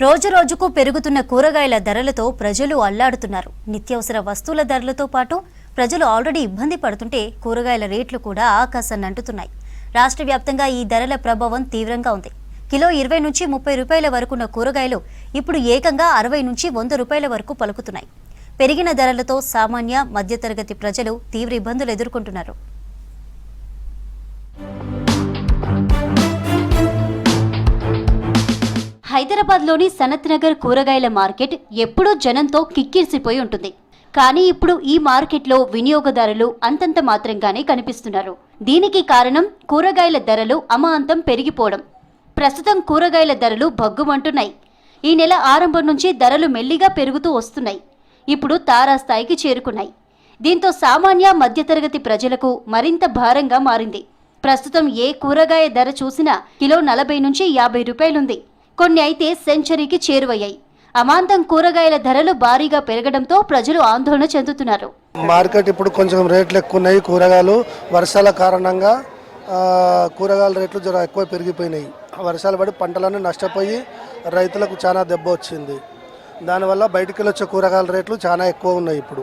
రోజు రోజుకు పెరుగుతున్న కూరగాయల ధరలతో ప్రజలు అల్లాడుతున్నారు. నిత్యావసర వస్తువుల ధరలతో పాటు ప్రజలు ఆల్రెడీ ఇబ్బంది పడుతుంటే కూరగాయల రేట్లు కూడా ఆకాశాన్ని అంటుతున్నాయి రాష్ట్ర వ్యాప్తంగా ఈ ధరల ప్రభావం తీవ్రంగా ఉంది. కిలో ఇరవై నుంచి ముప్పై రూపాయల వరకున్న కూరగాయలు ఇప్పుడు ఏకంగా అరవై నుంచి వంద రూపాయల వరకు పలుకుతున్నాయి. పెరిగిన ధరలతో సామాన్య మధ్యతరగతి ప్రజలు తీవ్ర ఇబ్బందులు ఎదుర్కొంటున్నారు. హైదరాబాద్లోని సనత్ నగర్ కూరగాయల మార్కెట్ ఎప్పుడూ జనంతో కిక్కిరిసిపోయి ఉంటుంది. కానీ ఇప్పుడు ఈ మార్కెట్లో వినియోగదారులు అంతంత మాత్రంగానే కనిపిస్తున్నారు. దీనికి కారణం కూరగాయల ధరలు అమాంతం పెరిగిపోవడం. ప్రస్తుతం కూరగాయల ధరలు భగ్గుమంటున్నాయి. ఈ నెల ఆరంభం నుంచి ధరలు మెల్లిగా పెరుగుతూ వస్తున్నాయి. ఇప్పుడు తారాస్థాయికి చేరుకున్నాయి. దీంతో సామాన్య మధ్యతరగతి ప్రజలకు మరింత భారంగా మారింది. ప్రస్తుతం ఏ కూరగాయ ధర చూసినా కిలో నలభై నుంచి యాభై రూపాయలుంది. కొన్ని అయితే సెంచరీకి చేరువయ్యాయి. అమాంతం కూరగాయల ధరలు భారీగా పెరగడంతో ప్రజలు ఆందోళన చెందుతున్నారు. మార్కెట్ ఇప్పుడు కొంచెం రేట్లు ఎక్కువ ఉన్నాయి కూరగాయలు. వర్షాల కారణంగా కూరగాయల రేట్లు జర ఎక్కువ పెరిగిపోయినాయి. వర్షాలు పడి పంటలన్నీ నష్టపోయి రైతులకు చాలా దెబ్బ వచ్చింది. దానివల్ల బయటికి వెళ్ళి వచ్చే కూరగాయల రేట్లు చాలా ఎక్కువ ఉన్నాయి ఇప్పుడు.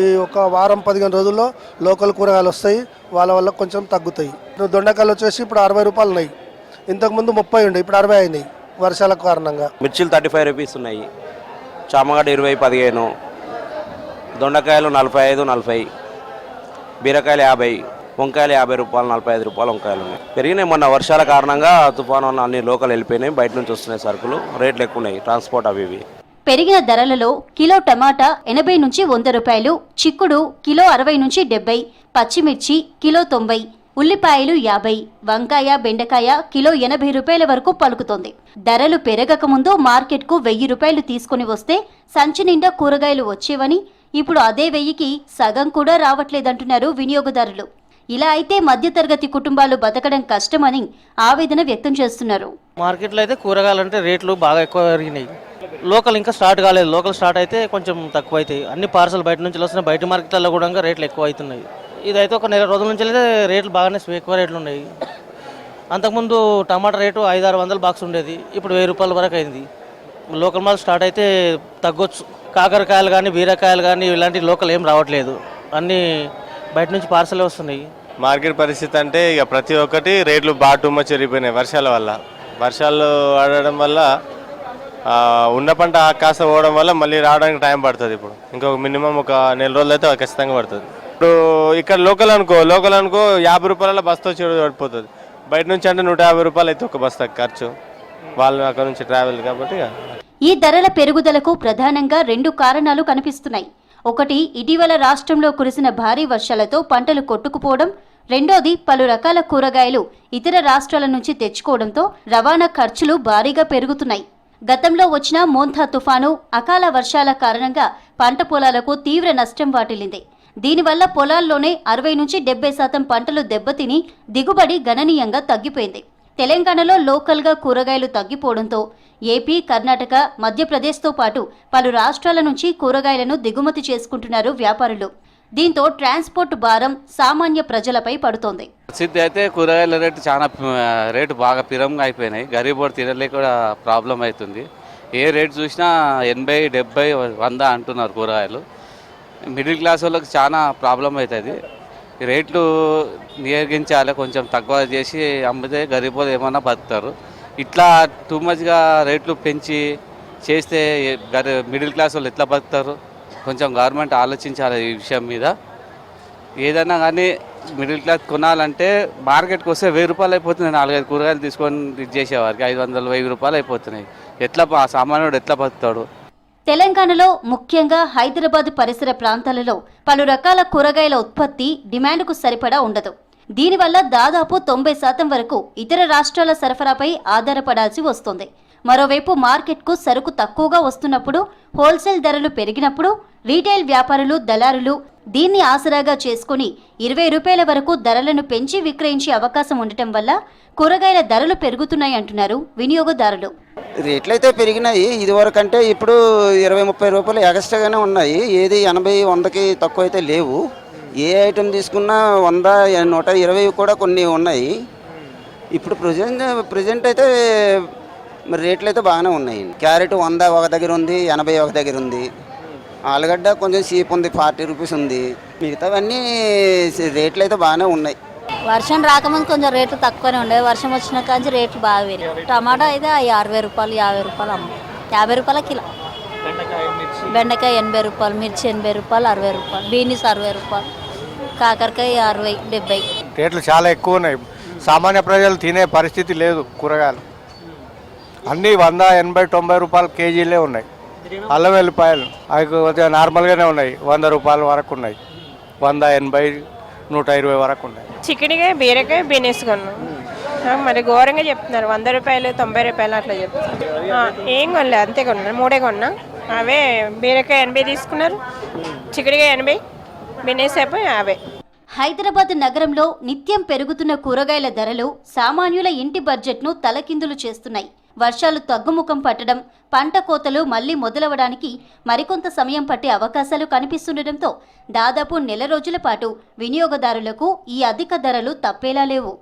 ఈ ఒక వారం పదిహేను రోజుల్లో లోకల్ కూరగాయలు వస్తాయి వాళ్ళ వల్ల కొంచెం తగ్గుతాయి. దొండకాయలు వచ్చేసి ఇప్పుడు అరవై రూపాయలు ఉన్నాయి. ఇంతకుముందు ముప్పై ఉండే ఇప్పుడు అరవై అయినాయి. వర్షాల కారణంగా? మిర్చిలు థర్టీ ఫైవ్ రూపీస్ ఉన్నాయి. చామగడ్డ ఇరవై పదిహేను. దొండకాయలు నలభై ఐదు నలభై. బీరకాయలు యాభై. వంకాయలు యాభై రూపాయలు నలభై ఐదు రూపాయలు వంకాయలు ఉన్నాయి. పెరిగినాయి మొన్న వర్షాల కారణంగా తుఫాను వల్ల అన్ని లోకల్ వెళ్ళిపోయినాయి. బయట నుంచి వస్తున్నాయి సరుకులు. రేట్లు ఎక్కువ ఉన్నాయి. ట్రాన్స్పోర్ట్ అవి ఇవి. పెరిగిన ధరలలో కిలో టమాటా ఎనభై నుంచి వంద రూపాయలు చిక్కుడు కిలో అరవై నుంచి డెబ్బై పచ్చిమిర్చి కిలో తొంభై ఉల్లిపాయలు యాభై వంకాయ బెండకాయ కిలో ఎనభై రూపాయల వరకు పలుకుతోంది. ధరలు పెరగక ముందు మార్కెట్కు వెయ్యి రూపాయలు తీసుకుని వస్తే సంచి నిండా కూరగాయలు వచ్చేవని ఇప్పుడు అదే వెయ్యికి సగం కూడా రావట్లేదంటున్నారు వినియోగదారులు. ఇలా అయితే మధ్యతరగతి కుటుంబాలు బతకడం కష్టమని ఆవేదన వ్యక్తం చేస్తున్నారు. మార్కెట్లో అయితే కూరగాయలు అంటే రేట్లు బాగా ఎక్కువ పెరిగినాయి. లోకల్ ఇంకా స్టార్ట్ కాలేదు. లోకల్ స్టార్ట్ అయితే కొంచెం తక్కువ అవుతాయి అన్ని పార్సల్ బయట నుంచి వస్తున్నాయి బయట మార్కెట్లలో కూడా రేట్లు ఎక్కువ అవుతున్నాయి. ఇదైతే ఒక నెల రోజుల నుంచి అయితే రేట్లు బాగానే ఎక్కువ రేట్లు ఉన్నాయి. అంతకుముందు టమాటా రేటు ఐదు ఆరు వందల బాక్స్ ఉండేది. ఇప్పుడు వెయ్యి రూపాయల వరకు అయింది. లోకల్ మాల్ స్టార్ట్ అయితే తగ్గొచ్చు. కాకరకాయలు కానీ బీరకాయలు కానీ ఇలాంటి లోకల్ ఏం రావట్లేదు. అన్నీ బయట నుంచి పార్సలే వస్తున్నాయి. మార్కెట్ పరిస్థితి అంటే ఇక ప్రతి ఒక్కటి రేట్లు బాగా టూ మచ్ పెరిగిపోయినాయి వర్షాల వల్ల. వర్షాలు ఆడడం వల్ల ఉన్న పంట కాస్త పోవడం వల్ల మళ్ళీ రావడానికి టైం పడుతుంది ఇప్పుడు. ఇంకొక మినిమం ఒక నెల రోజులు అయితే ఖచ్చితంగా పడుతుంది. ఇప్పుడు ఇక్కడ లోకల్ అనుకో లోకల్ అనుకో యాభై రూపాయల బస్తా వచ్చి పడిపోతుంది. బయట నుంచి అంటే నూట యాభై రూపాయలు అయితే ఒక బస్తా ఖర్చు. వాళ్ళు అక్కడ నుంచి ట్రావెల్ కాబట్టి ఈ ధరల పెరుగుదలకు ప్రధానంగా రెండు కారణాలు కనిపిస్తున్నాయి. ఒకటి ఇటీవల రాష్ట్రంలో కురిసిన భారీ వర్షాలతో పంటలు కొట్టుకుపోవడం. రెండోది పలు రకాల కూరగాయలు ఇతర రాష్ట్రాల నుంచి తెచ్చుకోవడంతో రవాణా ఖర్చులు భారీగా పెరుగుతున్నాయి. గతంలో వచ్చిన మోంథా తుఫాను అకాల వర్షాల కారణంగా పంట పొలాలకు తీవ్ర నష్టం వాటిల్లింది. దీనివల్ల పొలాల్లోనే అరవై నుంచి డెబ్బై శాతం పంటలు దెబ్బతిని దిగుబడి గణనీయంగా తగ్గిపోయింది. తెలంగాణలో లోకల్గా కూరగాయలు తగ్గిపోవడంతో ఏపీ కర్ణాటక మధ్యప్రదేశ్తో పాటు పలు రాష్ట్రాల నుంచి కూరగాయలను దిగుమతి చేసుకుంటున్నారు వ్యాపారులు. దీంతో ట్రాన్స్పోర్ట్ భారం సామాన్య ప్రజలపై పడుతోంది. పరిస్థితి అయితే కూరగాయల రేటు చాలా రేటు బాగా పిరంగా అయిపోయినాయి. గరీబోడు తినలే కూడా ప్రాబ్లం అవుతుంది. ఏ రేటు చూసినా ఎనభై డెబ్బై వంద అంటున్నారు కూరగాయలు. మిడిల్ క్లాస్ వాళ్ళకి చాలా ప్రాబ్లం అవుతుంది. రేట్లు నియోగించాలి కొంచెం తక్కువ చేసి అమ్మితే గరీబోలు ఏమన్నా బతుకుతారు. ఇట్లా టూ మచ్గా రేట్లు పెంచి చేస్తే గరి మిడిల్ క్లాస్ వాళ్ళు ఎట్లా బతుకుతారు? కొంచెం గవర్నమెంట్ ఆలోచించాలి ఈ విషయం మీద. ఏదైనా కానీ మిడిల్ క్లాస్ కొనాలంటే మార్కెట్కి వస్తే వెయ్యి రూపాయలు అయిపోతున్నాయి. నాలుగైదు కూరగాయలు తీసుకొని ఇది చేసేవారికి ఐదు వందలు వెయ్యి రూపాయలు అయిపోతున్నాయి. ఎట్లా ఆ సామాన్యుడు ఎట్లా బతుకుతాడు? తెలంగాణలో ముఖ్యంగా హైదరాబాద్ పరిసర ప్రాంతాలలో పలు రకాల కూరగాయల ఉత్పత్తి డిమాండ్కు సరిపడా ఉండదు. దీనివల్ల దాదాపు తొంభై శాతం వరకు ఇతర రాష్ట్రాల సరఫరాపై ఆధారపడాల్సి వస్తుంది. మరోవైపు మార్కెట్కు సరుకు తక్కువగా వస్తున్నప్పుడు హోల్సేల్ ధరలు పెరిగినప్పుడు రీటైల్ వ్యాపారులు దళారులు దీన్ని ఆసరాగా చేసుకుని ఇరవై రూపాయల వరకు ధరలను పెంచి విక్రయించే అవకాశం ఉండటం వల్ల కూరగాయల ధరలు పెరుగుతున్నాయి అంటున్నారు వినియోగదారులు. రేట్లు అయితే పెరిగినాయి. ఇదివరకు అంటే ఇప్పుడు ఇరవై ముప్పై రూపాయలు ఎగస్ట్రాగానే ఉన్నాయి. ఏది ఎనభై వందకి తక్కువ అయితే లేవు. ఏ ఐటెం తీసుకున్నా వంద నూట ఇరవై కూడా కొన్ని ఉన్నాయి. ఇప్పుడు ప్రజెంట్ ప్రజెంట్ అయితే మరి రేట్లు అయితే బాగానే ఉన్నాయి. క్యారెట్ వంద ఒక దగ్గర ఉంది ఎనభై ఒక దగ్గర ఉంది. ఆలుగడ్డ కొంచెం చీప్ ఉంది ఫార్టీ రూపీస్ ఉంది. మిగతావన్నీ రేట్లు అయితే బాగానే ఉన్నాయి. వర్షం రాకముందు కొంచెం రేట్లు తక్కువనే ఉండేవి వర్షం వచ్చిన కాంచి రేట్లు బాగా పెరిగాయి. టమాటా అయితే అవి అరవై రూపాయలు యాభై రూపాయలు అమ్మ. యాభై రూపాయల కిలో. బెండకాయ ఎనభై రూపాయలు మిర్చి ఎనభై రూపాయలు అరవై రూపాయలు బీనీస్ అరవై రూపాయలు కాకరకాయ అరవై డెబ్బై. రేట్లు చాలా ఎక్కువ ఉన్నాయి. సామాన్య ప్రజలు తినే పరిస్థితి లేదు కూరగాయలు. అన్నీ వంద ఎనభై తొంభై రూపాయలు కేజీలే ఉన్నాయి. అల్లం వెల్లిపాయలు అవి కొద్దిగా నార్మల్గానే ఉన్నాయి. వంద రూపాయల వరకు ఉన్నాయి. వంద ఎనభై నూట ఇరవై వరకు ఉన్నాయి. చికెన్గా బీరకాయ బీనెస్ కొన్నాం. మరి ఘోరంగా చెప్తున్నారు. వంద రూపాయలు తొంభై రూపాయలు అట్లా చెప్తున్నారు. ఏం కొనలే అంతే కొన్నా. మూడే కొన్నా. అవే బీరకాయ ఎనభై తీసుకున్నారు. చికెన్గా ఎనభై బీనెస్ అయిపోయి యాభై. హైదరాబాద్ నగరంలో నిత్యం పెరుగుతున్న కూరగాయల ధరలు సామాన్యుల ఇంటి బడ్జెట్ను తలకిందులు చేస్తున్నాయి. వర్షాలు తగ్గుముఖం పట్టడం పంట కోతలు మళ్ళీ మొదలవడానికి మరికొంత సమయం పట్టే అవకాశాలు కనిపిస్తుండటంతో దాదాపు నెల రోజుల పాటు వినియోగదారులకు ఈ అధిక ధరలు తప్పేలా లేవు.